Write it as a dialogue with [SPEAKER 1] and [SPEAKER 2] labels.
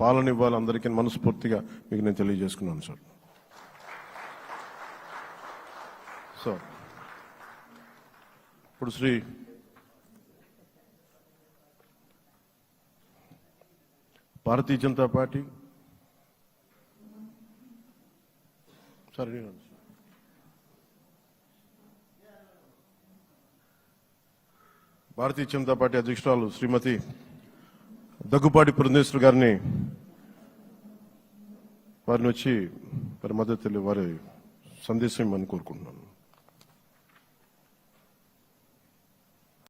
[SPEAKER 1] పాలన ఇవ్వాలి అందరికీ మనస్ఫూర్తిగా మీకు నేను తెలియజేసుకున్నాను సార్. సో ఇప్పుడు శ్రీ భారతీయ జనతా పార్టీ. సరే. భారతీయ జనతా పార్టీ అధ్యక్షురాలు శ్రీమతి దగ్గుపాటి పురంధేశ్వర్ గారిని వారిని వచ్చి వారి మద్దతు వారి సందేశం ఇవ్వమని కోరుకుంటున్నాను.